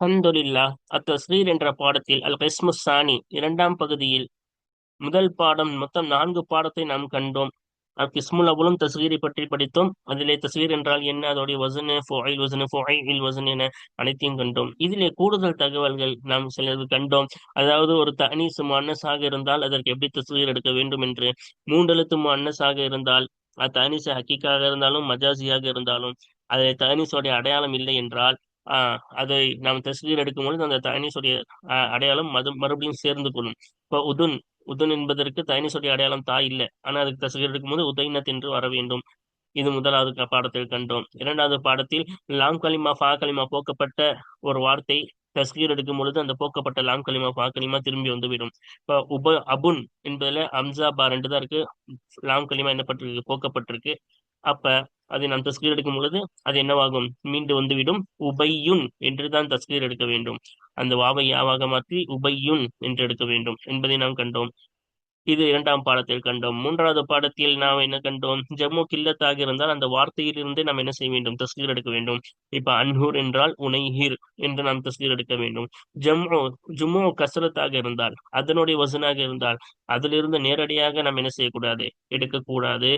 அல்ஹம்துலில்லா அத்தஸ்ரீர் என்ற பாடத்தில் அல் கஸ்மு சானி இரண்டாம் பகுதியில் முதல் பாடம் மொத்தம் நான்கு பாடத்தை நாம் கண்டோம். அல் கிஸ்முல் அவலும் தஸ்வீரை பற்றி படித்தோம். அதிலே தஸ்வீர் என்றால் என்ன? அதோடைய வசனு ஃபோயில் வசனு ஃபோயில் வசன் என அனைத்தையும் கண்டோம். இதிலே கூடுதல் தகவல்கள் நாம் சிலது கண்டோம். அதாவது ஒரு தனீசு மன்னஸாக இருந்தால் அதற்கு எப்படி தஸ்வீர் எடுக்க வேண்டும் என்று? மூன்றெழுத்து மன்னஸாக இருந்தால் அது தனிசு ஹக்கீக்காக இருந்தாலும் மஜாசியாக இருந்தாலும் அதில் தனிசோடைய அடையாளம் இல்லை என்றால் அதை நாம் தஸ்வீர் எடுக்கும் பொழுது அந்த தனிசுடைய அடையாளம் மது மறுபடியும் சேர்ந்து கொள்ளும். இப்போ உதுன் உதுன் என்பதற்கு தனிசுடைய அடையாளம் தாய் இல்லை. ஆனால் அதுக்கு தஸ்வீர் எடுக்கும்போது உதைனத் என்று வர வேண்டும். இது முதலாவது பாடத்தில் கண்டோம். இரண்டாவது பாடத்தில் லாம் கலிமா ஃபா கலிமா போக்கப்பட்ட ஒரு வார்த்தை தஸ்கீர் எடுக்கும் பொழுது அந்த போக்கப்பட்ட லாம் கலிமா ஃபா கலிமா திரும்பி வந்துவிடும். இப்போ உப அபுன் என்பதுல அம்சா பா ரெண்டு தான் இருக்கு. லாம் கலிமா என்ன பட்டிருக்கு போக்கப்பட்டிருக்கு. அப்ப அதை நாம் தஸ்கீர் எடுக்கும் பொழுது அது என்னவாகும்? மீண்டு வந்துவிடும். உபையுன் என்றுதான் தஸ்கீர் எடுக்க வேண்டும். அந்த வாவை யாவாக மாற்றி உபையுன் என்று எடுக்க வேண்டும் என்பதை நாம் கண்டோம். இது இரண்டாம் பாடத்தில் கண்டோம். மூன்றாவது பாடத்தில் நாம் என்ன கண்டோம்? ஜம்மு கில்லத்தாக இருந்தால் அந்த வார்த்தையிலிருந்தே நாம் என்ன செய்ய வேண்டும்? தஸ்கீர் எடுக்க வேண்டும். இப்ப அன்ஹூர் என்றால் உனைஹீர் என்று நாம் தஸ்கீர் எடுக்க வேண்டும். ஜம்மு ஜும்மு கசரத்தாக இருந்தால் அதனுடைய வசனாக இருந்தால் அதிலிருந்து நேரடியாக நாம் என்ன செய்யக்கூடாது? எடுக்கக்கூடாது.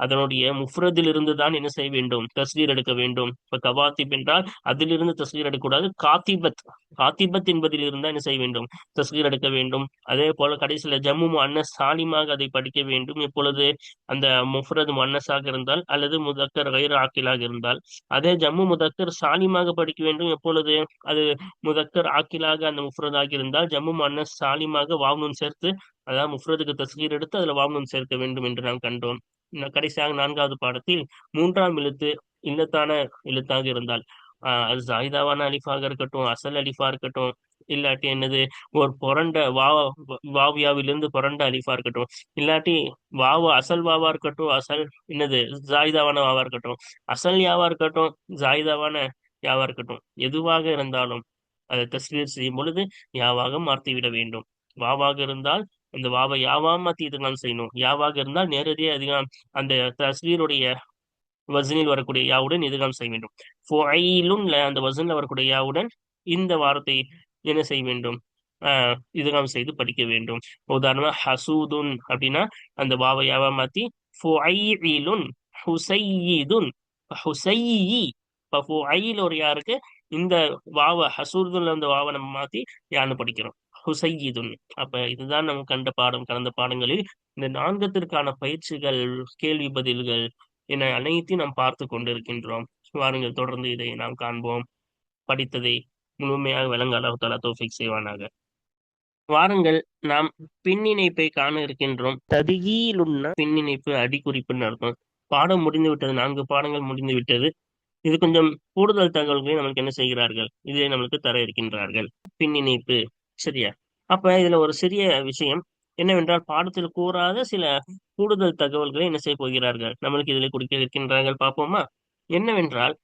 அதனுடைய முஃப்ரதில் இருந்து தான் என்ன செய்ய வேண்டும்? தஸ்வீர் எடுக்க வேண்டும். இப்ப கவாத்திப் என்றால் அதிலிருந்து தஸ்வீர் எடுக்கக்கூடாது. காத்திபத் காத்திபத் என்பதில் இருந்தால் என்ன செய்ய வேண்டும்? தஸ்வீர் எடுக்க வேண்டும். அதே போல கடைசியில ஜம்மு அன்னஸ் சாலிமாக அதை படிக்க வேண்டும். இப்பொழுது அந்த முஃப்ரது அன்னஸாக இருந்தால் அல்லது முதக்கர் கயிறு ஆக்கிலாக இருந்தால். அதே ஜம்மு முதக்கர் சாலிமாக படிக்க வேண்டும். எப்பொழுது அது முதக்கர் ஆக்கிலாக அந்த முஃப்ரதாக இருந்தால் ஜம்மு அன்னஸ் சாலிமாக வாவ்னூன் சேர்த்து அதாவது முஃப்ரதுக்கு தஸ்வீர் எடுத்து அதுல வாவ்னூன் சேர்க்க வேண்டும் என்று நாம் கண்டோம். கடைசியாக நான்காவது பாடத்தில் மூன்றாம் எழுத்து இல்லத்தான எழுத்தாக இருந்தால் ஆஹ் அது ஜாயிதாவான அலிஃபாக இருக்கட்டும் அசல் அலிஃபா இருக்கட்டும் இல்லாட்டி என்னது ஒரு புரண்ட வா வாவியாவிலிருந்து புரண்ட அலிஃபா இருக்கட்டும் இல்லாட்டி வாவா அசல் வாவா இருக்கட்டும் அசல் என்னது ஜாயிதாவான வாவா இருக்கட்டும் அசல் யாவா இருக்கட்டும் ஜாயிதாவான யாவா இருக்கட்டும் எதுவாக இருந்தாலும் அதை தஸ்வீர் செய்யும் பொழுது யாவாக மாற்றிவிட வேண்டும். வாவாக இருந்தால் அந்த வாவை யாவா மாத்தி இதுதான் செய்யணும். யாவாக இருந்தால் நேரடியாக அதிகம் அந்த தஸ்வீருடைய வசனில் வரக்கூடிய யாவுடன் இதுகாம் செய்ய வேண்டும். ஃபொயிலும் அந்த வசனில் வரக்கூடிய யாவுடன் இந்த வார்த்தை என்ன செய்ய வேண்டும்? ஆஹ் இதுகாம் செய்து படிக்க வேண்டும். உதாரணமா ஹசூதுன் அப்படின்னா அந்த வாவை யாவா மாத்தி ஃபொயிலுன் ஹுசையீதுன். ஹுசையி இப்போ ஃபொயில் ஒரு யாருக்கு? இந்த வாவ ஹசூதுன்ல அந்த வாவை நம்ம மாத்தி யான்னு படிக்கிறோம். ஹுசையிதுன் அப்ப இதுதான் நம்ம கண்ட பாடம். கடந்த பாடங்களில் இந்த நான்கத்திற்கான பயிற்சிகள் கேள்வி பதில்கள் என அனைத்தையும் நாம் பார்த்து கொண்டிருக்கின்றோம். வாருங்கள் தொடர்ந்து இதை நாம் காண்போம். படித்ததை முழுமையாக விளங்க அல்லாஹ் தாலா தோஃபிக் செய்வானாக. வாருங்கள் நாம் பின்னிணைப்பை காண இருக்கின்றோம். ததியிலுள்ள பின்னிணைப்பு அடிக்குறிப்புன்னு அர்த்தம். பாடம் முடிந்து விட்டது நான்கு பாடங்கள் முடிந்து விட்டது இது கொஞ்சம் கூடுதல் தகவல்களை நம்மளுக்கு என்ன செய்கிறார்கள்? இதை நம்மளுக்கு தர இருக்கின்றார்கள். பின்னிணைப்பு. சரியா? அப்ப இதுல ஒரு சிறிய விஷயம் என்னவென்றால் பாடத்தில் கூறாத சில கூடுதல் தகவல்களை என்ன செய்ய போகிறார்கள்? நம்மளுக்கு இதில் கொடுக்க இருக்கின்றார்கள் பார்ப்போமா? என்னவென்றால்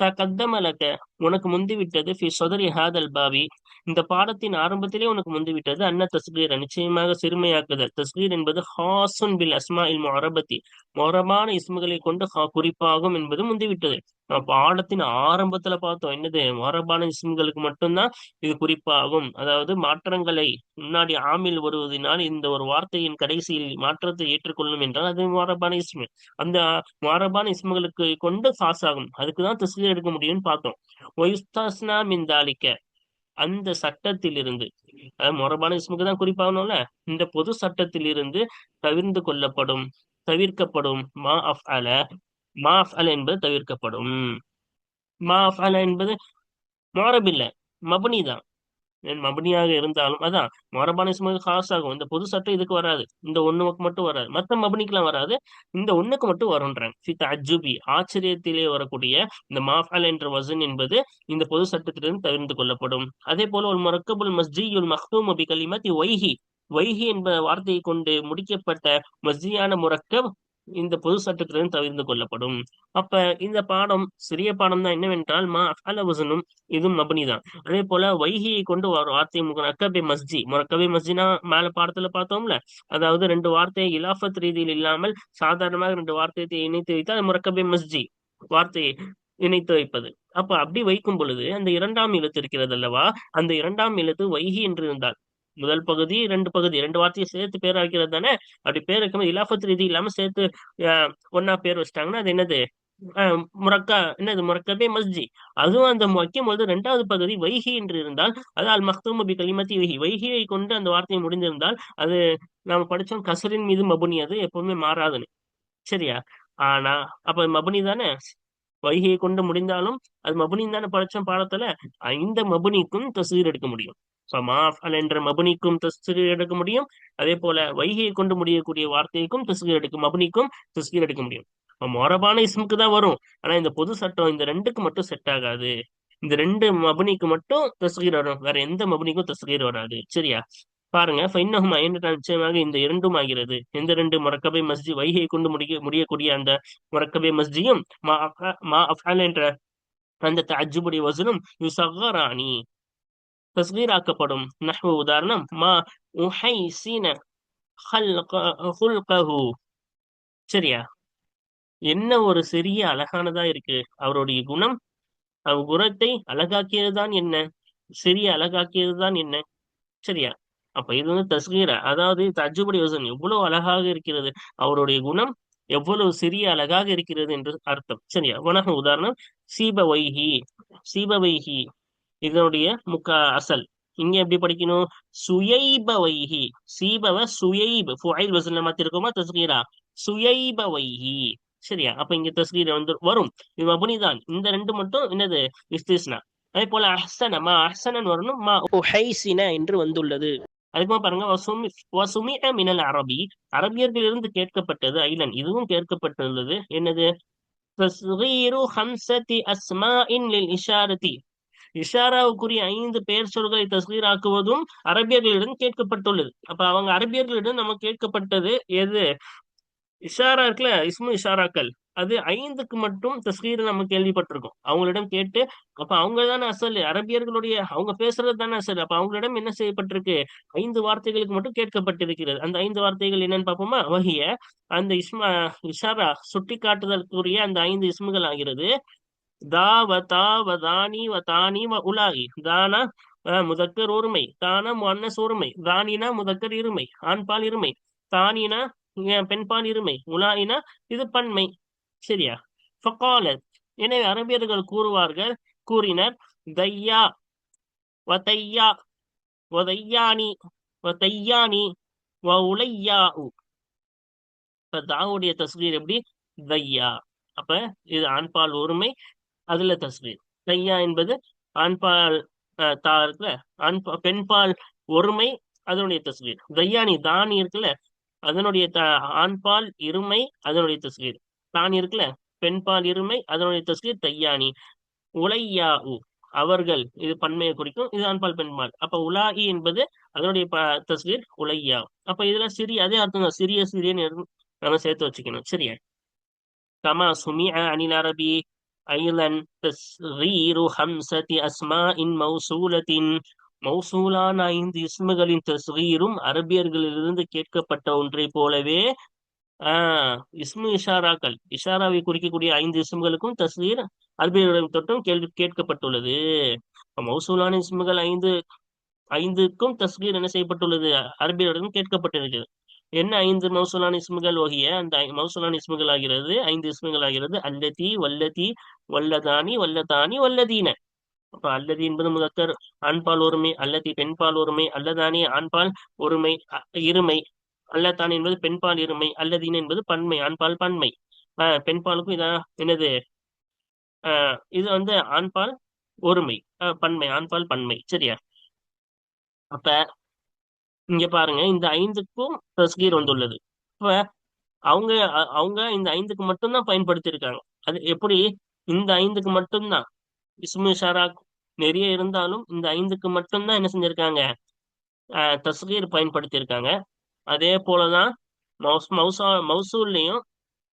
த தகத்தமலக்க உனக்கு முந்திவிட்டது ஃபி சொதரி ஹாதல் பாவி இந்த பாடத்தின் ஆரம்பத்திலே உனக்கு முந்துவிட்டது அன்ன தஸ்கீர் நிச்சயமாக சிறுமையாக்குதல். தஸ்கீர் என்பது ஹாசுன் பில் அஸ்மா இல் மொரபத்தி மொரபான இஸ்முகளை கொண்டு குறிப்பாகும் என்பது முந்திவிட்டது நம்ம பாடத்தின் ஆரம்பத்துல பார்த்தோம். என்னது? மொரபான இஸ்முகளுக்கு மட்டும்தான் இது குறிப்பாகும். அதாவது மாற்றங்களை முன்னாடி ஆமில் வருவதனால் இந்த ஒரு வார்த்தையின் கடைசியில் மாற்றத்தை ஏற்றுக்கொள்ளும் என்றால் அது மொரபான இஸ்மு. அந்த மொரபான இஸ்முகளுக்கு கொண்டு பாஸ் ஆகும். அதுக்குதான் தஸ்கீர் எடுக்க முடியும்னு பார்த்தோம். ஒயுஸ்தாஸ்னா மிந்தாலிக்க அந்த சட்டத்திலிருந்து அதாவது மொரபான இஸ்முக்கு தான் குறிப்பாகணும்ல? இந்த பொது சட்டத்திலிருந்து தவிர்ந்து கொள்ளப்படும் தவிர்க்கப்படும் மா அஃப் அல மா அஃப் அல என்பது தவிர்க்கப்படும். மா அஃப் அல என்பது மொரபில்ல மபனி தான். மபனியாக இருந்தாலும் அதான் மரபான இஸ்முக்கு காசாகும் ஆகும் இந்த பொது சட்டம் இதுக்கு வராது. இந்த ஒண்ணுக்கு மட்டும் வராது. மத்த மபனிக்கெல்லாம் வராது. இந்த ஒண்ணுக்கு மட்டும் வரும்ன்றாங்க. சித்த அஜுபி ஆச்சரியத்திலே வரக்கூடிய இந்த மாஃபால் என்ற வசன் என்பது இந்த பொது சட்டத்திலிருந்து தவிர்த்து கொள்ளப்படும். அதே போல ஒரு மரக்கபுல் மஸ்ஜியுல் மஹ்தூம் அபி கலிமதி வைஹி வைஹி என்ப வார்த்தையை கொண்டு முடிக்கப்பட்ட மஸ்ஜியான முரக்கப் இந்த பொது சட்டத்திலிருந்து தவிர்த்து கொள்ளப்படும். அப்ப இந்த பாடம் சிறிய பாடம் தான். என்னவென்றால் மா அஃபலவசனும் இதுவும் மபனி தான். அதே போல வைகியை கொண்டு ஒரு வார்த்தை முரக்கபே மஸ்ஜி. முரக்கபே மஸ்ஜினா மேல பாடத்துல பார்த்தோம்ல? அதாவது ரெண்டு வார்த்தையை இலாஃபத் ரீதியில் இல்லாமல் சாதாரணமாக ரெண்டு வார்த்தையை இணைத்து வைத்தால் முரக்கபே மஸ்ஜி வார்த்தையை இணைத்து வைப்பது. அப்ப அப்படி வைக்கும் பொழுது அந்த இரண்டாம் எழுத்து இருக்கிறது அல்லவா? அந்த இரண்டாம் எழுத்து வைகி என்று இருந்தால். முதல் பகுதி ரெண்டு பகுதி. ரெண்டு வார்த்தையும் சேர்த்து பேர் வைக்கிறது தானே? அப்படி பேர் வைக்கும்போது இலாஃபத் ரீதி இல்லாம சேர்த்து அஹ், பேர் வச்சிட்டாங்கன்னா அது என்னது? முரக்கா என்னது? முரக்கபே மஸ்ஜி. அதுவும் அந்த வைக்கும் பொழுது ரெண்டாவது பகுதி வைகி என்று இருந்தால் அது அல் மக்தூம் பி கலிமத்தி வைகி. வைகியை கொண்டு அந்த வார்த்தையை முடிந்திருந்தால் அது நாம படிச்சோம் கசரின் மீது மபுனி. அது எப்பவுமே மாறாதுன்னு. சரியா? ஆனா அப்ப மபுனி தானே? வைகையை கொண்டு முடிந்தாலும் அது மபுனின்னு தானே படிச்சோம் பாடத்துல? இந்த மபுனிக்கும் தசீர் எடுக்க முடியும். மாஃபல் என்ற மபுனிக்கும் தஸ்கீர் எடுக்க முடியும். அதே போல வைகையை கொண்டு முடியக்கூடிய வார்த்தைக்கும் தஸ்கீர் எடுக்கும் மபுனிக்கும் தஸ்கீர் எடுக்க முடியும். மொரபான இஸ்முக்கு தான் வரும். ஆனா இந்த பொது சட்டம் இந்த ரெண்டுக்கு மட்டும் செட் ஆகாது. இந்த ரெண்டு மபுனிக்கு மட்டும் தஸ்கீர் வரும். வேற எந்த மபுனிக்கும் தஸ்கீர் வராது. சரியா? பாருங்க. ஃபைன்னஹும் ஐநூறு நிச்சயமாக இந்த இரண்டும் ஆகிறது. எந்த ரெண்டு முரக்கபை மஸ்ஜி வைகையை கொண்டு முடிய முடியக்கூடிய அந்த முரக்கபை மஸ்ஜியும் மா அஃப- மா என்ற அந்த தஜுபுடைய வசனும் யுசகரானி தஸ்கீராக்கப்படும். நஹ்வு உதாரணம் மா உஹைசின ஹல்கஹு. சரியா? என்ன ஒரு சிறிய அழகானதா இருக்கு? அவருடைய குணம் அவ் குணத்தை அழகாக்கியதுதான் என்ன? சிறிய அழகாக்கியதுதான் என்ன? சரியா? அப்ப இது வந்து தஸ்கீரா. அதாவது தஜுபடி யோசன். எவ்வளவு அழகாக இருக்கிறது? அவருடைய குணம் எவ்வளவு சிறிய அழகாக இருக்கிறது என்று அர்த்தம். சரியா? உனக்கு உதாரணம் சீப வைஹி. சீப வைஹி. இதனுடைய முக்க அசல். இங்க எப்படி படிக்கணும்? சுயைபவைஹி. சீபவ சுயைப். ஃபுஐல் வசன்ல மாத்திருக்கோமா? தஸ்கீரா. சுயைபவைஹி. சரியா? அப்ப இங்க தஸ்கீர வந்து வரும். இது மபுனிதான் இந்த ரெண்டு மட்டும் என்னது? இஸ்திஸ்னா. அதே போல அஹ்சன. மா அஹ்சனன் வரணும். மா உஹைசின என்று வந்துள்ளது. அதுக்குமா பாருங்க. வசுமி வசுமிஅ மினல் அரபி. அரபியர்களிலிருந்து கேட்கப்பட்டது ஐலன். இதுவும் கேட்கப்பட்டுள்ளது. என்னது? தஸ்கீரு ஹம்சதி அஸ்மாஇன் லில் இஷாரதி. இஷாராவுக்குரிய ஐந்து பெயர் சொல்களை தஸ்கீராக்குவதும் அரபியர்களிடம் கேட்கப்பட்டுள்ளது. அப்ப அவங்க அரபியர்களிடம் நம்ம கேட்கப்பட்டது எது? இஷாரா இருக்குல்ல இஸ்மு இஷாராக்கள். அது ஐந்துக்கு மட்டும் தஸ்கீர் நம்ம கேள்விப்பட்டிருக்கோம். அவங்களிடம் கேட்டு அப்ப அவங்க தானே அசல் அரபியர்களுடைய அவங்க பேசுறது தானே அசல். அப்ப அவங்களிடம் என்ன செய்யப்பட்டிருக்கு? ஐந்து வார்த்தைகளுக்கு மட்டும் கேட்கப்பட்டிருக்கிறது. அந்த ஐந்து வார்த்தைகள் என்னன்னு பார்ப்போமா? வகைய அந்த இஸ்மா இஷாரா சுட்டி காட்டுதற்குரிய அந்த ஐந்து இஸ்முகள் ஆகிறது. தா வதானி வ உலாகி. தானா முதக்கர் ஒருமை. தானா முன்னஸ் ஒருமை தானினா முதக்கர் இருமை. ஆண்பால் இருமை. தானினா பெண்பால் இருமை. உலாயினா இது பன்மை. சரியா? ஃபகாலத். எனவே அரபியர்கள் கூறுவார்கள் கூறினர் தையா வதையா வதையானி வதையானி வ உலையா இப்ப தாவுடைய தஸ்வீர் எப்படி? தையா. அப்ப இது ஆண்பால் ஒருமை அதுல தஸ்வீர் தையா என்பது ஆண்பால் தா இருக்குல்ல ஆண்பா பெண்பால் ஒருமை அதனுடைய தஸ்வீர் தையானி தானி இருக்குல்ல அதனுடைய த ஆண்பால் இருமை அதனுடைய தஸ்வீர் தானி இருக்குல்ல பெண்பால் இருமை அதனுடைய தஸ்வீர் தையானி. உலையா உ அவர்கள் இது பன்மையை குறிக்கும் இது ஆண்பால் பெண்பால். அப்ப உலாகி என்பது அதனுடைய ப தஸ்வீர் உலையா அப்ப இதுல சிறிய அதே அர்த்தம் தான் சிறிய சிறியன்னு நம்ம சேர்த்து வச்சுக்கணும். சரியா? கமா சுமி அனில் அரபி. أيضا تصغير خمسة أسماء موصولة மௌசூலான ஐந்து இஸ்முகளின் தஸ்கீரும் அரபியர்களிலிருந்து கேட்கப்பட்ட ஒன்றை போலவே ஆஹ் இஸ்மு இஷாராக்கள் இஷாராவை குறிக்கக்கூடிய ஐந்து இஸ்முகளுக்கும் தஸ்கீர் அரபியர்களிடம் தொட்டும் கேள்வி கேட்கப்பட்டுள்ளது இப்ப மௌசூலான இஸ்முகள் ஐந்து ஐந்துக்கும் தஸ்கீர் என்ன செய்யப்பட்டுள்ளது அரபியரிடம் கேட்கப்பட்டிருக்கிறது என்ன ஐந்து மௌசூலான இஸ்முகள் ஓகிய அந்த ஐ- மௌசூலான இஸ்முகள் ஆகிறது ஐந்து இஸ்முகள் ஆகிறது. அல்லதி வல்லதி வல்லதானி வல்லதானி வல்லதீன. அப்ப அல்லதி என்பது முதக்கர் ஆண்பால் ஒருமை அல்லதி பெண்பால் ஒருமை அல்லதானி ஆண்பால் ஒருமை அ- இருமை. அல்லதானி என்பது பெண்பால் இருமை அல்லதீன் என்பது பன்மை ஆண்பால் பன்மை. ஆஹ் பெண்பாலுக்கும் இதான் என்னது? ஆஹ் இது வந்து ஆண்பால் ஒருமை ஆஹ் பன்மை ஆண்பால் பன்மை. சரியா? அப்ப இங்க பாருங்க இந்த ஐந்துக்கும் தஸ்கீர் வந்துள்ளது. இப்ப அவங்க அவங்க இந்த ஐந்துக்கு மட்டும்தான் பயன்படுத்தியிருக்காங்க. அது எப்படி? இந்த ஐந்துக்கு மட்டும்தான். இஸ்மு ஷராக் நிறைய இருந்தாலும் இந்த ஐந்துக்கு மட்டும்தான் என்ன செஞ்சிருக்காங்க? தஸ்கீர் தஸ்கீர் பயன்படுத்தியிருக்காங்க. அதே போலதான் மௌஸ் மௌசா மௌசூல்லையும்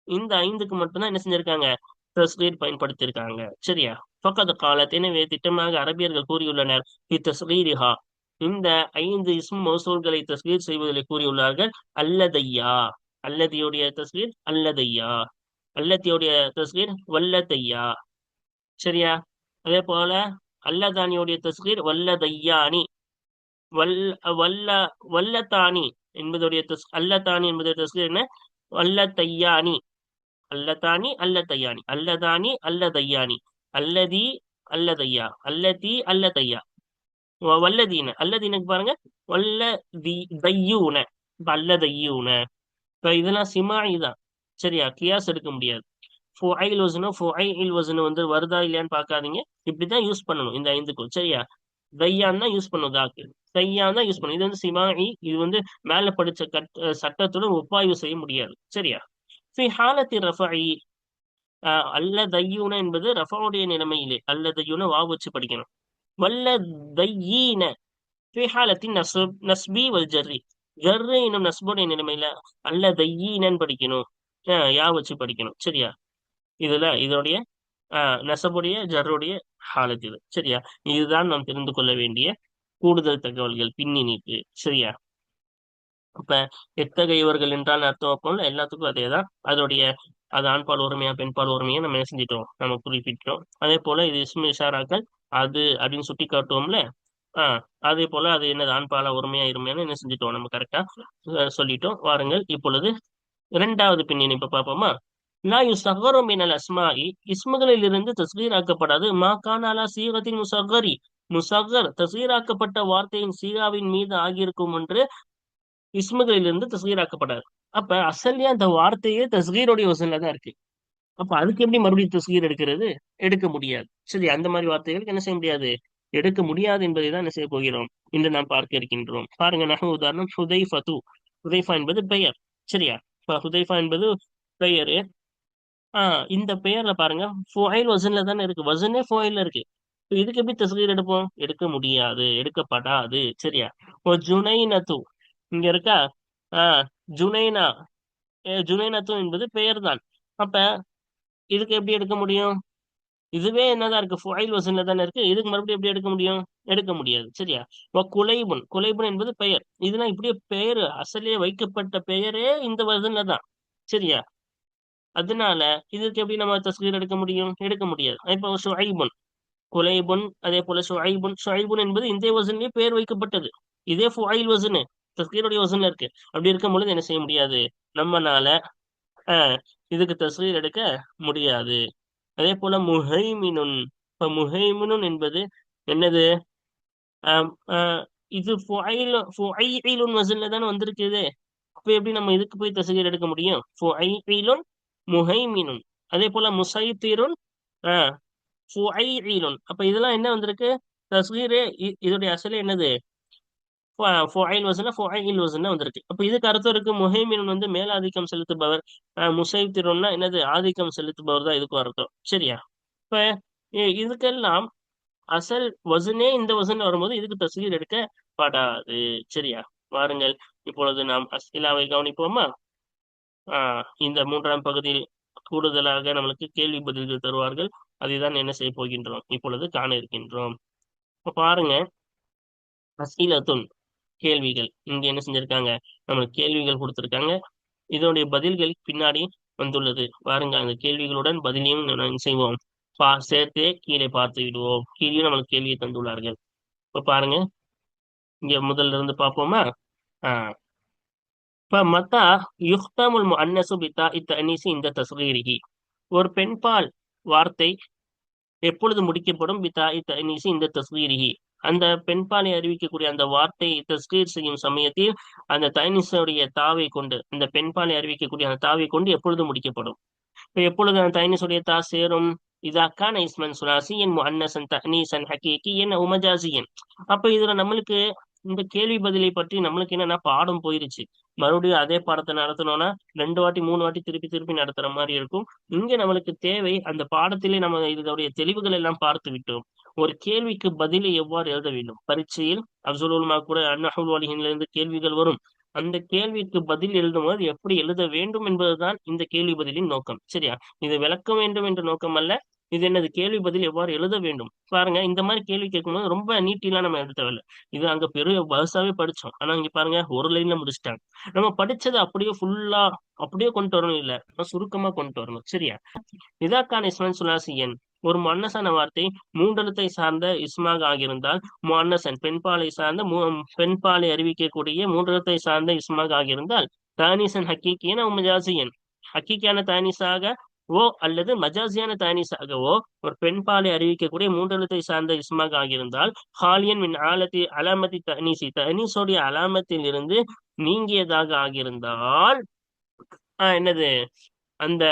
இந்த ஐந்துக்கு மட்டும்தான் என்ன செஞ்சிருக்காங்க? தஸ்கீர் பயன்படுத்தியிருக்காங்க. சரியா? பக்கத்து காலத்தினவே திட்டமாக அரபியர்கள் கூறியுள்ளனர். இத்தஸ்கீரிஹா இந்த ஐந்து இஸ்ம் மௌசூல்களை தஸ்வீர் செய்வதில் கூறியுள்ளார்கள் அல்லதையா? அல்லதியுடைய தஸ்வீர் அல்லதையா? அல்லத்தியுடைய தஸ்வீர் வல்லதையா? சரியா? அதே போல அல்லதானியுடைய தஸ்வீர் வல்லதையானி. வல் வல்ல வல்லத்தானி என்பதுடைய தஸ் அல்லத்தானி என்பதுடைய தஸ்வீர் என்ன? வல்லத்தையானி அல்லதானி அல்லத்தையானி அல்லதானி அல்லதையானி. அல்லதி அல்லதையா? அல்லதி அல்லதையா? வல்லதீன. அல்லதீனுக்கு பாருங்க வல்லதி தையூன. இப்ப அல்லதையூன இப்ப இதெல்லாம் சிமாயி தான். சரியா? கியாஸ் எடுக்க முடியாது. ஃபுஐல் வசனு ஃபுஐல் வசனு வந்து வருதா இல்லையான்னு பார்க்காதீங்க. இப்படிதான் யூஸ் பண்ணணும் இந்த ஐந்துக்கும் சரியா? தையான் தான் யூஸ் பண்ணும் தாக்கு. தையான் தான் யூஸ் பண்ணும். இது வந்து சிமாயி இது வந்து மேல படிச்ச கட் சட்டத்துடன் ஒப்பாய்வு செய்ய முடியாது. சரியா? ஃபி ஹாலத்தி ரஃபாயி அல்ல தையூன என்பது ரஃபாவுடைய நிலைமையிலே. அல்ல தையூன வா வச்சு படிக்கணும். வல்ல தையீன நஸ்ப் நஸ்பி வல் ஜர்ரி ஜர்ரு என்னும் நஸ்புடைய நிலைமையில அல்ல தையீனன் படிக்கணும். ஆஹ் யா வச்சு படிக்கணும். சரியா? இதுல இதோடைய ஆஹ் ஜருடைய ஹாலத் இது. சரியா? இதுதான் நாம் தெரிந்து கொள்ள வேண்டிய கூடுதல் தகவல்கள் பின்னிணைப்பு சரியா? இப்ப எத்தகையவர்கள் என்றால் அர்த்தம் வைப்போம்ல? எல்லாத்துக்கும் அதேதான். அதோடைய அது ஆண்பால் உரிமையா பெண்பால் உரிமையா நம்ம செஞ்சிட்டோம்? நம்ம குறிப்பிட்டோம். அதே போல இது இஸ்மு சாராக்கள் அது அப்படின்னு சுட்டி காட்டுவோம்ல? ஆஹ் அதே போல அது என்னது? ஆண்பாலா உரிமையா இருமையான்னு என்ன செஞ்சிட்டோம் நம்ம கரெக்டா சொல்லிட்டோம். வாருங்கள் இப்பொழுது இரண்டாவது பின்னிணைப்பு பார்ப்போமா? லா யுசகரு மினல் அஸ்மாயி இஸ்முகளில் இருந்து தஸ்கீராக்கப்படாது மா கானாலா சீகத்தின் முசகரி முசகர் தஸ்கீராக்கப்பட்ட வார்த்தையின் சீகாவின் மீது ஆகியிருக்கும் என்று இஸ்முகளில் இருந்து தஸ்கீராக்கப்படாது அப்ப அசல்யா அந்த வார்த்தையே தஸ்கீருடைய வசன்ல தான் இருக்கு. அப்ப அதுக்கு எப்படி மறுபடியும் தஸ்கீர் எடுக்கிறது? எடுக்க முடியாது. சரி அந்த மாதிரி வார்த்தைகளுக்கு என்ன செய்ய முடியாது? எடுக்க முடியாது என்பதை தான் என்ன செய்ய போகிறோம் இன்று நாம் பார்க்க இருக்கின்றோம். பாருங்க நக உதாரணம் ஹுதைஃபத்து ஹுதைஃபா என்பது பெயர். சரியா? ஹுதைஃபா என்பது பெயரு. ஆஹ் இந்த பெயர்ல பாருங்க ஃபோயில் வசன்ல தானே இருக்கு. வசனே ஃபோயில்ல இருக்கு. இதுக்கு எப்படி தஸ்கீர் எடுப்போம்? எடுக்க முடியாது எடுக்கப்படாது. சரியா? இப்போ ஜுனைனத்து இங்க இருக்கா? ஆஹ் ஜுனைனா. அஹ் ஜுனைனத்து என்பது பெயர் தான் அப்ப இதுக்கு எப்படி எடுக்க முடியும்? இதுவே என்னதான் இருக்கு? ஃபுஐல் வசன்ல தானே இருக்கு? இதுக்கு மறுபடியும் எப்படி எடுக்க முடியும்? எடுக்க முடியாது. சரியா? இப்போ குலைபுன். குலைபுன் என்பது பெயர். இதுனா இப்படியே பெயர் அசலே வைக்கப்பட்ட பெயரே இந்த வசன்ல தான் சரியா? அதனால இதுக்கு எப்படி நம்ம தஸ்கீர் எடுக்க முடியும்? எடுக்க முடியாது. இப்போ ஷுஐபுன். குலைபுன் அதே போல ஷுஐபுன். ஷுஐபுன் என்பது இந்த வசன்லயே பெயர் வைக்கப்பட்டது. இதே ஃபுஐல் வசனு தஸ்கீருடைய வசன்ல இருக்கு. அப்படி இருக்கும் பொழுது என்ன செய்ய முடியாது? நம்மனால இதுக்கு தஸ்கீர் எடுக்க முடியாது. அதே போல முஹைமினுன் இப்ப முஹைமினுன் என்பது என்னது? ஆஹ் இது ஃபுஐல் ஃபுஐலுன் வசன்ல தானே வந்திருக்குது. அப்ப எப்படி நம்ம இதுக்கு போய் தசகீர் எடுக்க முடியும்? ஃபுஐலுன் முஹைமினுன். அதே போல முசைத்திருன் ஆஹ் ஃபுஐலுன் அப்ப இதெல்லாம் என்ன வந்திருக்கு? தஸ்கீரு இ- இதோடைய அசல் என்னது? ஃபுஐல் வசன ஃபுஐல் வசன வந்திருக்கு. அப்போ இதுக்கு அர்த்தம் இருக்கு முஹைமின் வந்து மேலாதிக்கம் செலுத்துபவர் முசைப் திருன்னா என்னது? ஆதிக்கம் செலுத்துபவர் தான் இதுக்கும் அர்த்தம். சரியா? இப்ப இ- இதுக்கெல்லாம் அசல் வசனே இந்த வசன் வரும்போது இதுக்கு தஸ்கீர் எடுக்கப்படாது சரியா? வாருங்கள் இப்பொழுது நாம் அஸ்இலாவை கவனிப்போமா? ஆஹ் இந்த மூன்றாம் பகுதியில் கூடுதலாக நம்மளுக்கு கேள்வி பதில்கள் தருவார்கள். அதைதான் என்ன செய்ய போகின்றோம்? இப்பொழுது காண இருக்கின்றோம். இப்ப பாருங்க அசீலத்துன். கேள்விகள். இங்க என்ன செஞ்சிருக்காங்க? நம்மளுக்கு கேள்விகள் கொடுத்திருக்காங்க. இதனுடைய பதில்கள் பின்னாடி வந்துள்ளது. வாருங்க அந்த கேள்விகளுடன் பதிலையும் செய்வோம்? பா சேர்த்தே கீழே பார்த்து விடுவோம். கீழே நம்மளுக்கு கேள்வியை தந்துள்ளார்கள். இப்ப பாருங்க. இங்க முதல்ல இருந்து பார்ப்போமா? ஆஹ் இப்ப மத்தா யுக்தமுல் அன்னசு பித்தா இத்தஅனீசி இந்த தஸ்கீரிஹி. ஒரு பெண்பால் வார்த்தை எப்பொழுது முடிக்கப்படும்? பிதாயி தனீசி இந்த தஸ்வீரிஹி அந்த பெண்பாலை அறிவிக்கக்கூடிய அந்த வார்த்தையை தஸ்கீர் செய்யும் சமயத்தில் அந்த தைனிசனுடைய தாவை கொண்டு அந்த பெண்பாலை அறிவிக்கக்கூடிய அந்த தாவை கொண்டு எப்பொழுது முடிக்கப்படும். இப்போ எப்பொழுது அந்த தைனிசுடைய தா சேரும்? இதாக்கான இஸ்மன் சுலாசியன் முன்னசன் தனீசன் ஹக்கீக்கியன் உமஜாசியன். அப்ப இதுல நம்மளுக்கு இந்த கேள்வி பதிலை பற்றி நம்மளுக்கு என்னன்னா பாடம் போயிருச்சு. மறுபடியும் அதே பாடத்தை நடத்தணும்னா ரெண்டு வாட்டி மூணு வாட்டி திருப்பி திருப்பி நடத்துற மாதிரி இருக்கும். இங்க நம்மளுக்கு தேவை அந்த பாடத்திலே நம்ம இதனுடைய தெளிவுகள் எல்லாம் பார்த்து விட்டோம். ஒரு கேள்விக்கு பதிலை எவ்வாறு எழுத வேண்டும்? பரீட்சையில் அப்சுலுமா கூட அன்னஹுல் வலிகின்ல இருந்து கேள்விகள் வரும். அந்த கேள்விக்கு பதில் எழுதும்போது எப்படி எழுத வேண்டும் என்பதுதான் இந்த கேள்வி பதிலின் நோக்கம். சரியா? இது விளக்க வேண்டும் என்ற நோக்கம் அல்ல. இது என்னது? கேள்வி பதில் எவ்வாறு எழுத வேண்டும்? பாருங்க இந்த மாதிரி கேள்வி கேட்கும்போது ரொம்ப நீட்டிலாம் நம்ம எழுத தேவையில்ல. இது அங்க பெரிய பர்ஸாவே படிச்சோம். ஆனா இங்க பாருங்க ஒரு லைன்ல முடிச்சிட்டாங்க. நம்ம படிச்சதை அப்படியே ஃபுல்லா அப்படியே கொண்டு வரணும் இல்ல? சுருக்கமா கொண்டு வரணும். சரியா? இதாக்கான இஸ்மான் சுலாசியன் ஒரு மன்னசன வார்த்தை மூன்றெழுத்தை சார்ந்த இஸ்மாக ஆகியிருந்தால் மன்னசன் பெண்பாலை சார்ந்த பெண்பாலை அறிவிக்கக்கூடிய மூன்றெழுத்தை சார்ந்த இஸ்மாக ஆகியிருந்தால் தானிசன் ஹக்கீக்கியன் மஜாசியன் ஹக்கீக்கியான தானிசாக ஓ அல்லது மஜாசியான தானிசாகவோ ஒரு பெண்பாலை அறிவிக்கக்கூடிய மூன்றெழுத்தை சார்ந்த இஸ்மாக ஆகியிருந்தால் ஹாலியன் மின் ஆலத்தி அலாமதி தனீசி தனீஸோடைய அலாமத்தில் இருந்து நீங்கியதாக ஆகியிருந்தால் ஆஹ் என்னது? அந்த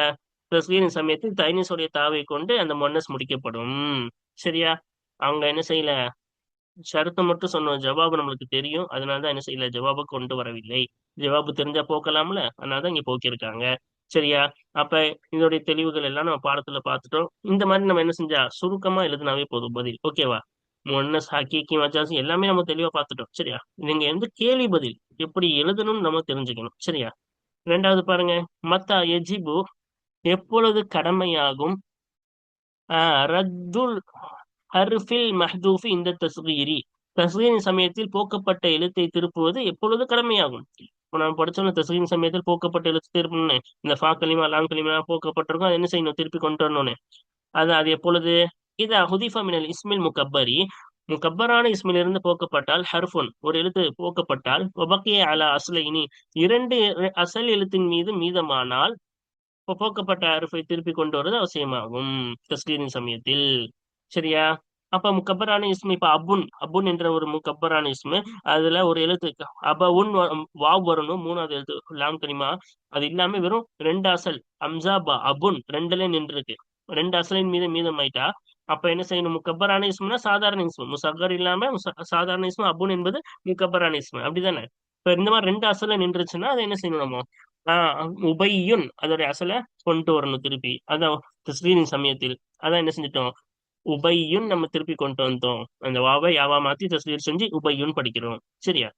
தஸ்கீரின் சமயத்தில் தைனிஸோடைய தாவை கொண்டு அந்த மொன்னஸ் முடிக்கப்படும். சரியா? அவங்க என்ன செய்யல? ஷரத்தை மட்டும் சொன்னோம் ஜவாபு நம்மளுக்கு தெரியும். அதனாலதான் என்ன செய்யல? ஜவாபு கொண்டு வரவில்லை. ஜவாபு தெரிஞ்சா போக்கலாம்ல? அதனாலதான் இங்க போக்கியிருக்காங்க. சரியா? அப்ப இதோடைய தெளிவுகள் எல்லாம் நம்ம பாடத்துல பார்த்துட்டோம். இந்த மாதிரி நம்ம என்ன செஞ்சா? சுருக்கமா எழுதினாவே போதும் பதில். ஓகேவா மொன்னஸ் ஹக்கீக்கி மஜாசி எல்லாமே நம்ம தெளிவா பார்த்துட்டோம். சரியா? நீங்க வந்து கேள்வி பதில். எப்படி எழுதணும்னு நம்ம தெரிஞ்சுக்கணும். சரியா? ரெண்டாவது பாருங்க. மத்தா எஜிபு எப்பொழுது கடமையாகும்? ரத்துல் ஹர்ஃபில் மஹ்தூஃபி இந்த தஸ்கீரி தஸ்கீரின் சமயத்தில் போக்கப்பட்ட எழுத்தை திருப்புவது எப்பொழுது கடமையாகும்? இப்போ நம்ம படிச்சோம் தஸ்கீரின் சமயத்தில் போக்கப்பட்ட எழுத்து திருப்பணும்னு. இந்த ஃபா கலிமா லாங் கலிமா போக்கப்பட்டிருக்கும். அது என்ன செய்யணும்? திருப்பி கொண்டு வரணும்னு. அது அது எப்பொழுது? இது ஹுதிஃபா மினல் இஸ்மில் முகப்பரி. முகப்பரான இஸ்மில் இருந்து போக்கப்பட்டால் ஹர்ஃபுன் ஒரு எழுத்து போக்கப்பட்டால் ஒபக்கிய அலா அஸ்லைனி. இரண்டு அசல் எழுத்தின் மீது மீதமானால் இப்போ போக்கப்பட்ட அருஃபை திருப்பி கொண்டு வருவது அவசியமாகும். தஸ்கீரின் சமயத்தில். சரியா? அப்ப முக்கப்பரான இஸ்மு இப்ப அபுன் அபுன் என்ற ஒரு முக்கப்பரான இஸ்மு அதுல ஒரு எழுத்து அபவுன் வாவ் வரணும் மூணாவது எழுத்து லாம் கனிமா. அது இல்லாம வெறும் ரெண்டு அசல் அம்சாபா அபுன் ரெண்டுல நின்று இருக்கு ரெண்டு அசலின் மீது மீதம் ஆயிட்டா. அப்ப என்ன செய்யணும்? முக்கப்பரான இஸ்முனா சாதாரண இஸ்மு. முசகர் இல்லாம சாதாரண இஸ்மு அபுன் என்பது முக்கப்பரான இஸ்மு. அப்படிதானே? இப்ப இந்த மாதிரி ரெண்டு அசல நின்றுச்சுன்னா அதை என்ன செய்யணும் நம்ம? உபையுன் அதோடைய அசலை கொண்டு வரணும் திருப்பி. அதான் தஸ்ரீனின் சமயத்தில். அதான் என்ன செஞ்சிட்டோம்? உபையுன் நம்ம திருப்பி கொண்டு வந்தோம். அந்த வாவை யாவா மாத்தி தஸ்ரீர் செஞ்சு உபையுன் படிக்கிறோம். சரியா?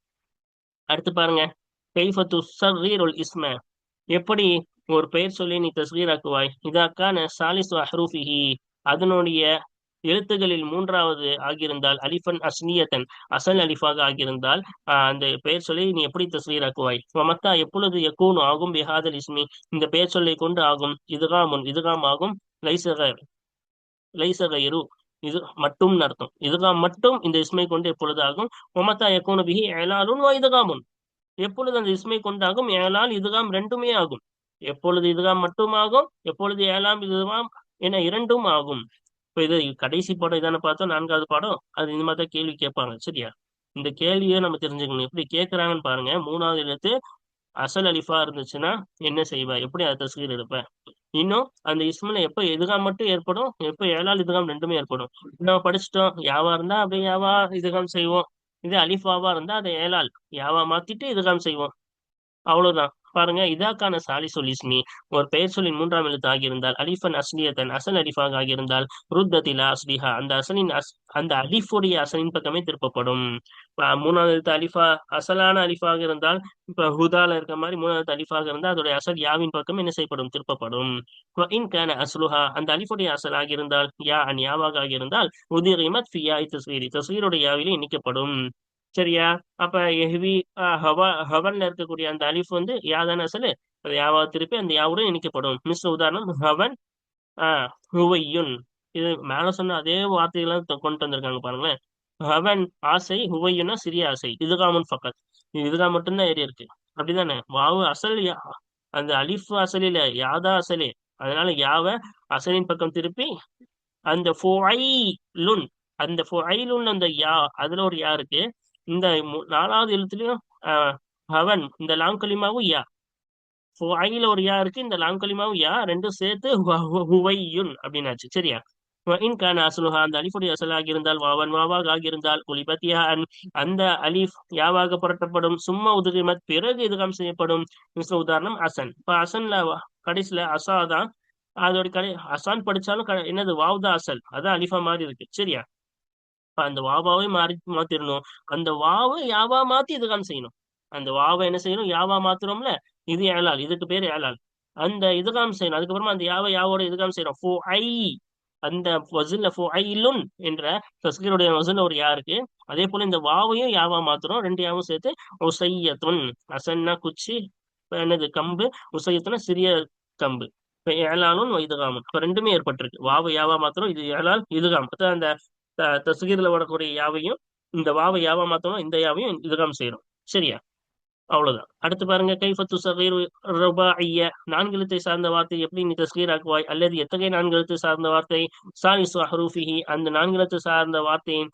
அடுத்து பாருங்க. கைஃபத்து சர்ரீருல் இஸ்ம. எப்படி ஒரு பெயர் சொல்லி நீ தஸ்ரீராக்குவாய் இதாக்கான சாலிசு அஹ்ரூஃபிஹி. அதனுடைய எழுத்துகளில் மூன்றாவது ஆகியிருந்தால் அலிஃபன் அஸ்னியத்தன் அசல் அலிஃபாக ஆகியிருந்தால் அந்த பெயர் சொல்லி நீ எப்படி தஸ்வீராக்குவாய் மத்தா எப்பொழுது எக்கூனு ஆகும் பிஹாதல் இஸ்மி? இந்த பெயர் சொல்லை கொண்டு ஆகும். இதுகாமுன் இதுகாம் ஆகும் லைசக லைசக இரு இது மட்டும் அர்த்தம். இதுகாம் மட்டும் இந்த இஸ்மை கொண்டு எப்பொழுது ஆகும்? மமத்தா எக்கூனு பிஹி ஏலாலுன் இதுகாமுன். எப்பொழுது அந்த இஸ்மை கொண்டாகும் ஏலால் இதுகாம் ரெண்டுமே ஆகும். எப்பொழுது இதுகாம் மட்டும் ஆகும்? எப்பொழுது ஏழாம் இதுவாம் என இரண்டும் ஆகும். இப்போ இது கடைசி பாடம் இதான பார்த்தோம் நான்காவது பாடம் அது இந்த மாதிரி தான் கேள்வி கேட்பாங்க சரியா? இந்த கேள்வியை நம்ம தெரிஞ்சுக்கணும். எப்படி கேட்குறாங்கன்னு பாருங்க. மூணாவது எழுத்து அசல் அலிஃபா இருந்துச்சுன்னா என்ன செய்வ? எப்படி அதை தஸ்கீர் எடுப்ப? இன்னும் அந்த இஸ்மில் எப்போ எதுகாம் மட்டும் ஏற்படும் எப்போ ஏழால் இதுகாம் ரெண்டுமே ஏற்படும். நம்ம படிச்சுட்டோம் யாவா இருந்தா அப்படியே யாவா இதுகாம் செய்வோம். இதே அலிஃபாவா இருந்தா அதை ஏழால் யாவா மாத்திட்டு இதுகாம் செய்வோம். அவ்வளவுதான். பாருங்க இதாக்கான சாலி சொலிஸ்மி ஒரு பெயர் சொல்லின் மூன்றாம் எழுத்து ஆகியிருந்தால் அலிஃபன் அஸ்லியத்தன் அசல் அலிஃபாக ஆகியிருந்தால் ருத்தத்திலா அஸ்லிஹா. அந்த அசலின் அஸ் அந்த அலிஃபுடைய அசலின் பக்கமே திருப்பப்படும். மூணாவது எழுத்து அலிஃபா அசலான அலிஃபாக இருந்தால் இப்ப ஹுதால இருக்க மாதிரி மூணாவது அலிஃபாக இருந்தால் அதோடைய அசல் யாவின் பக்கம் என்ன செய்யப்படும்? திருப்பப்படும். இன்கான அஸ்லுஹா அந்த அலிஃபுடைய அசல் ஆகியிருந்தால் யா அன் யாவாக ஆகியிருந்தால் உதிரிமத் ஃபியா தஸ்வீரி. தஸ்வீருடைய யாவிலே இணைக்கப்படும். சரியா? அப்ப எஹ்வி ஹவா ஹவன்ல இருக்கக்கூடிய அந்த அலிஃப் வந்து யாதான அசலு? அது யாவா திருப்பி அந்த யாவுடன் இணைக்கப்படும். மிஸ் உதாரணம் ஹவன் ஆஹ் ஹுவையுன். இது மேல சொன்ன அதே வார்த்தைகள்லாம் கொண்டு வந்திருக்காங்க பாருங்களேன். ஹவன் ஆசை ஹுவையுன்னா சிறிய ஆசை. இதுகாமன் ஃபக்கத் இதுதான் மட்டும்தான் ஏறி இருக்கு. அப்படிதானே? வாவு அசல் அந்த அலிஃப் அசலில யாதா அசலே. அதனால யாவ அசலின் பக்கம் திருப்பி அந்த ஃபுஐலுன் அந்த ஃபுஐலுன் அந்த யா அதுல ஒரு யா இருக்கு. இந்த நாலாவது எழுத்துலயும் ஆஹ், இந்த லாம் கலிமாவும் யா ஃபுஐல ஒரு யா இருக்கு இந்த லாம் கலிமாவும் யா ரெண்டும் சேர்த்து ஹுவையுன் அப்படின்னாச்சு சரியா? இன் கான் அஸ்லுஹா அந்த அலிஃபுடைய அசலாக இருந்தால் வாவன் வாவாக ஆகியிருந்தால் குலிபத்தியா அன் அந்த அலிஃப் யாவாக புரட்டப்படும் சும்மா உதுகிமத் பிறகு இதுகாம் செய்யப்படும் உதாரணம் அசன். இப்ப அசன்ல கடைசியில அசா தான் அதோட கடை அசான் படிச்சாலும் என்னது வாவ் தான் அசல் அதான் அலிஃபா மாதிரி இருக்கு சரியா? அந்த வாவாவே மாறி மாத்திரணும். அந்த வாவை யாவா மாத்தி இதுதான் செய்யணும். அந்த வாவை என்ன செய்யணும்? யாவா மாத்துறோம்ல? இது ஏலால் இதுக்கு பேர் ஏழால். அந்த இதுகாம் செய்யணும். அதுக்கப்புறமா அந்த யாவை யாவோட இதுகாம் செய்யணும். ஃபோ ஐ. அந்த வசூல்ல ஃபோ ஐலுன் என்ற தஸ்கீருடைய வசூல்ல ஒரு யா இருக்கு. அதே போல இந்த வாவையும் யாவா மாத்துறோம். ரெண்டு யாவும் சேர்த்து உசையத்துன். அசன்னா குச்சி என்னது? கம்பு. உசையத்துனா சிறிய கம்பு. இப்ப ஏலாலும் இதுகாமும் இப்ப ரெண்டுமே ஏற்பட்டிருக்கு. வாவு யாவா மாத்திரம் இது ஏழால் இதுகாம். அந்த த- வரக்கூடிய யாவையும் இந்த வாவை யாவா மாத்தணும் இந்த யாவையும் இதுகாம் செய்யறோம் சரியா? அவ்வளவுதான். அடுத்து பாருங்க கைஃபத்து சகீர் ருபாஇய நான்கு எழுத்தை சார்ந்த வார்த்தை எப்படி நீ தஸ்கீர் ஆக்குவாய் அல்லது எத்தகைய நான்கு எழுத்து சார்ந்த வார்த்தை? சாலிசு ஹரூஃபிஹி அந்த நான்கு எழுத்து சார்ந்த வார்த்தையின்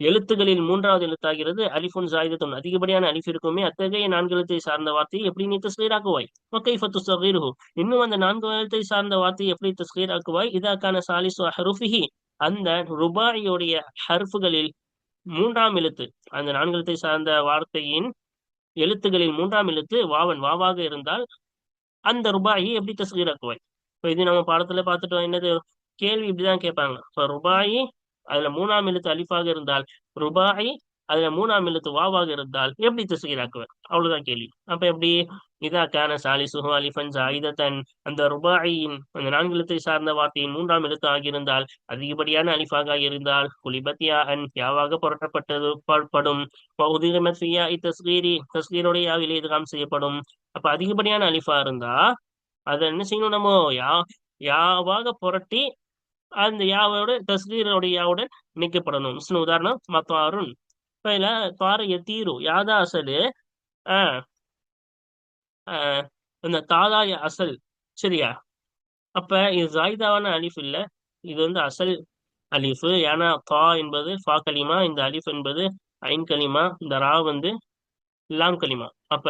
எழுத்துகளில் மூன்றாவது எழுத்தாகிறது அலிஃபுன் ஜாயிதத்துன். அதிகப்படியான அலிஃப் இருக்குமே அத்தகைய நான்கு எழுத்தை சார்ந்த வார்த்தையை எப்படி நீ தஸ்கீராக்குவாய்? கைஃபத்து சகீருஹு இன்னும் அந்த நான்கு எழுத்தை சார்ந்த வார்த்தையை எப்படி தஸ்கீராக்குவாய்? ஆக்குவாய் இதாக்கான சாலிசு அஹ்ரூஃபிஹி அந்த ருபாயியுடைய ஹர்ஃபுகளில் மூன்றாம் எழுத்து அந்த நான்கு எழுத்தை சார்ந்த வார்த்தையின் எழுத்துகளில் மூன்றாம் எழுத்து வாவன் வாவாக இருந்தால் அந்த ருபாயை எப்படி தஸ்கீராக்குவாய்? இப்போ இது நம்ம பாடத்துல பார்த்துட்டோம். என்னது? கேள்வி இப்படிதான் கேட்பாங்க. இப்போ ருபாயி அதுல மூணாம் எழுத்து அலிஃபாக இருந்தால் ருபாயி அதுல மூணாம் எழுத்து வாவாக இருந்தால் எப்படி தஸ்கீராக்குவேன் அவ்வளவுதான் கேள்வி. அப்ப எப்படி? இதா கான சாலிசுஹு அலிஃபன் ஜாயிதத்தன் அந்த ருபாயின் அந்த நான்கு எழுத்தை சார்ந்த வார்த்தையின் மூன்றாம் எழுத்து ஆகியிருந்தால் அதிகப்படியான அலிஃபாக இருந்தால் குலிபத்தியா அன் யாவாக புரட்டப்பட்டது படும். உதிகமத் இத்தஸ்கீரி யாவிலே இதுகாம் செய்யப்படும். அப்ப அதிகப்படியான அலிஃபா இருந்தா அதை என்ன செய்யணும் நம்ம யா யாவாக புரட்டி அந்த யாவோட தஸ்கீரோட யாவுடன் இணைக்கப்படணும். உதாரணம் மத்தாருன் இப்ப இதுல தார. எத்தீரு யாதா அசலு ஆஹ் இந்த தாதாய அசல். சரியா? அப்ப இது ஜாயிதாவான அலிஃப் இல்ல. இது வந்து அசல் அலிஃபு. ஏன்னா தா என்பது ஃபா கலிமா இந்த அலிஃப் என்பது ஐன் கலிமா இந்த ரா வந்து லாம் கலிமா அப்ப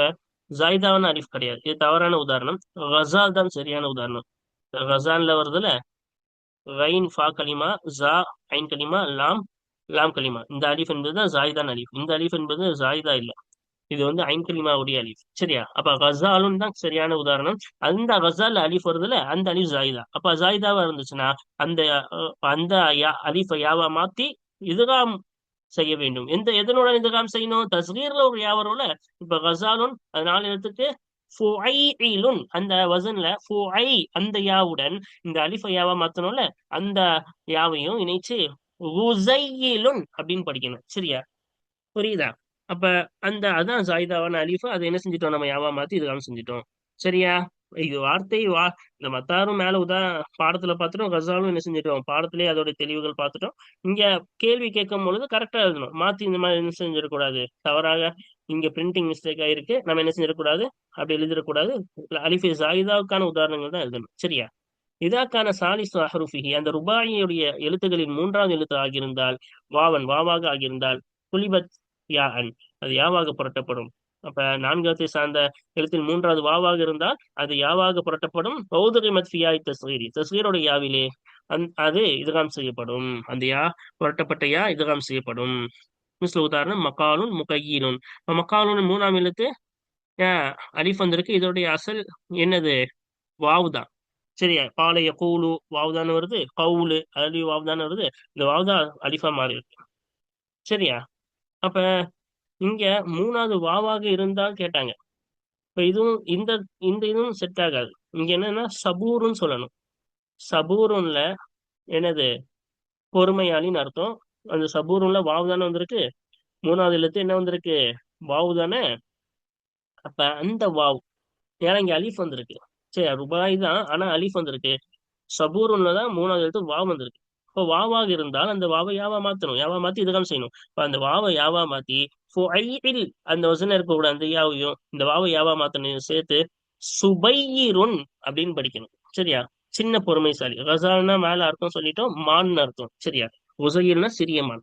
ஜாயிதாவான அலிஃப் கிடையாது. இது தவறான உதாரணம். ரசால் தான் சரியான உதாரணம். ரசான்ல வருதுல? ரைன் ஃபா கலிமா ஜா ஐன் கலிமா லாம் லாம் கலிமா இந்த அலிஃப் என்பது தான் ஜாயிதான் அலிஃப். இந்த அலிஃப் என்பது ஜாயிதா இல்ல. இது வந்து ஐன் உடைய அலிஃப் சரியா? அப்ப கசாலும் தான் சரியான உதாரணம். அந்த கசால் அலிஃப் வருதுல அந்த அலிஃப் ஜாயிதா. அப்ப ஜாயிதாவா இருந்துச்சுன்னா அந்த அந்த யா- அலிஃபை யாவா மாத்தி இதுகாம் செய்ய வேண்டும். எந்த எதனுடன் இதுகாம் செய்யணும்? தஸ்கீர்ல ஒரு யாவரோல இப்ப கசாலுன் அதனால எடுத்துட்டு அந்த வசன்ல ஐ அந்த யாவுடன் இந்த அலிஃபை யாவா மாத்தணும்ல அந்த யாவையும் இணைச்சு அப்படின்னு படிக்கணும். சரியா? புரியுதா? அப்ப அந்த அதான் ஜாயிதாவான அலிஃபு அதை என்ன செஞ்சிட்டோம்? நம்ம யாவா மாத்தி இதுகாம் செஞ்சிட்டோம். சரியா? இது வார்த்தை வா இந்த மத்தாரும் மேல உதா பாடத்துல பார்த்துட்டோம் கசாலும் என்ன செஞ்சிட்டோம்? பாடத்திலேயே அதோட தெளிவுகள் பார்த்துட்டோம் இங்க கேள்வி கேட்கும் பொழுது கரெக்டா எழுதணும். மாத்தி இந்த மாதிரி என்ன செஞ்சிடக்கூடாது? தவறாக இங்க பிரிண்டிங் மிஸ்டேக் ஆயிருக்கு. நம்ம என்ன செஞ்சிடக்கூடாது? அப்படி எழுதிடக்கூடாது. அலிஃபி ஜாயிதாவுக்கான உதாரணங்கள் தான் எழுதணும். சரியா? இதாக்கான சாலிசு அஹருஃபிஹி அந்த ருபாயியுடைய எழுத்துகளின் மூன்றாவது எழுத்து ஆகியிருந்தால் வாவன் வாவாக ஆகியிருந்தால் குலிபத் யா அன் அது யாவாக புரட்டப்படும். அப்ப நான்காவது சார்ந்த எழுத்தில் மூன்றாவது வாவாக இருந்தால் அது யாவாக புரட்டப்படும். பௌதகி மத்ஃபியாய் தஸ்கீரி. தஸ்கீரோட யாவிலே அந் அது இதுகாம் செய்யப்படும். அந்த யா புரட்டப்பட்ட யா இதுகாம் செய்யப்படும். மிஸ்ல உதாரணம் மக்காலுன் முகையிலுன். இப்ப மக்காலுன் மூணாம் எழுத்து ஆஹ் அலிஃப் வந்திருக்கு. இதோடைய அசல் என்னது? வாவு தான். சரியா? பாலைய கூலு வாவு தான் வருது? கவுலு அலி வாவு தான் வருது? இந்த வாவு தான் அலிஃபா மாறி இருக்கு சரியா? அப்ப இங்க மூணாவது வாவாக இருந்தால் கேட்டாங்க. இப்ப இதுவும் இந்த இந்த இதுவும் செட் ஆகாது. இங்க என்னன்னா சபூருன்னு சொல்லணும். சபூருன்ல என்னது? பொறுமையாளின்னு அர்த்தம். அந்த சபூருன்ல வாவு தானே வந்திருக்கு? மூணாவது எழுத்து என்ன வந்திருக்கு? வாவு தானே? அப்ப அந்த வாவ் ஏன்னா இங்க அலிஃப் வந்திருக்கு. சரி ரூபாய் தான் ஆனா அலிஃப் வந்திருக்கு. சபூருன்ல தான் மூணாவது எழுத்து வாவ் வந்திருக்கு. இப்போ வாவாக இருந்தால் அந்த வாவை யாவா மாத்தணும்? யாவா மாத்தி இதுதான் செய்யணும். இப்போ அந்த வாவை யாவா மாத்தி ஃபுஐல் அந்த வசனம் இருக்கக்கூடாது அந்த யாவையும் இந்த வாவை யாவா மாத்தணும் சேர்த்து சுபையிருன் அப்படின்னு படிக்கணும். சரியா? சின்ன பொறுமைசாலி. ரசால்னா மேல அர்த்தம் சொல்லிட்டோம் மான் அர்த்தம். சரியா? உசைர்னா சிறிய மான்.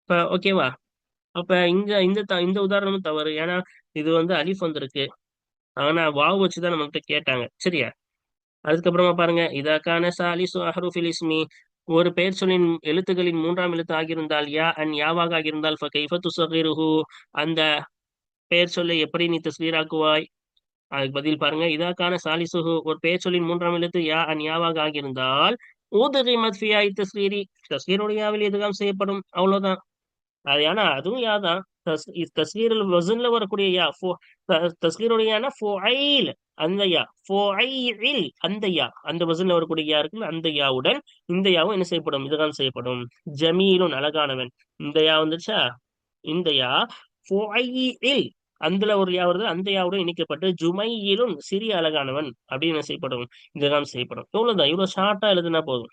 இப்ப ஓகேவா அப்ப இங்க இந்த த- இந்த உதாரணமும் தவறு. ஏன்னா இது வந்து அலிஃப் வந்திருக்கு. ஆனா வாவ் வச்சுதான் நம்மகிட்ட கேட்டாங்க. சரியா? அதுக்கப்புறமா பாருங்க. இதற்கான சாலிசு அஹ்ருஃபில் இஸ்மி ஒரு பெயர் சொல்லின் எழுத்துக்களின் மூன்றாம் எழுத்து ஆகியிருந்தால் யா அன் யாவாக ஆகியிருந்தால் அந்த பெயர் சொல்லை எப்படி நீ தஸ்வீராக்குவாய் அதுக்கு பதில் பாருங்க. இதாக்கான சாலிசுஹு. ஒரு பெயர் சொல்லின் மூன்றாம் எழுத்து யா அன் யாவாக ஆகியிருந்தால் ஊதகை மத்ஃபியா தஸ்வீரி தஸ்வீருடைய யாவில் எதுகாம் செய்யப்படும்? அவ்வளவுதான் அது ஏன்னா அதுவும் யா தான். தஸ் தஸ்வீரில் வசன்ல வரக்கூடிய யா. ஃபோ தஸ்வீருடைய அந்த யா அந்த யா அந்த வசன்ல வரக்கூடிய யா இருக்குல்ல அந்த யாவுடன் இந்த யாவும் என்ன செய்யப்படும்? இதுதான் செய்யப்படும். ஜமீலும் அழகானவன். இந்த யா வந்துச்சா இந்த யா அதுல ஒரு யா வருது அந்த யாவுடன் இணைக்கப்பட்டு ஜுமையிலும் சிறிய அழகானவன் அப்படின்னு என்ன செய்யப்படும்? இதுதான் செய்யப்படும். எவ்வளவுதான் இவ்வளவு ஷார்ட்டா எழுதுனா போதும்.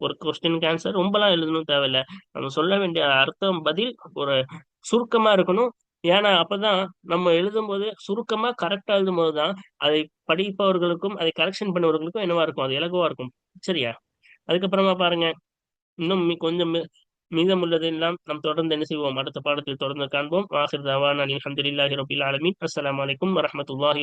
ஒரு கொஸ்டின் ஆன்சர் ரொம்பலாம் எழுதணும் தேவையில்ல. நம்ம சொல்ல வேண்டிய அர்த்தம் பதில் ஒரு சுருக்கமா இருக்கணும். ஏன்னா அப்பதான் நம்ம எழுதும்போது சுருக்கமா கரெக்டா எழுதும் போதுதான் அதை படிப்பவர்களுக்கும் அதை கரெக்ஷன் பண்ணவர்களுக்கும் என்னவா இருக்கும்? அது இலகுவா இருக்கும். சரியா? அதுக்கப்புறமா பாருங்க. இன்னும் கொஞ்சம் மீதம் உள்ளதெல்லாம் நம் நாம் தொடர்ந்து என்ன செய்வோம்? அடுத்த பாடத்தில் தொடர்ந்து காண்போம். ஆஹிர் தவானா அல்ஹம்துலில்லாஹி ரபில் ஆலமீன். அஸ்ஸலாமு அலைக்கும் வரஹ்மத்துல்லாஹி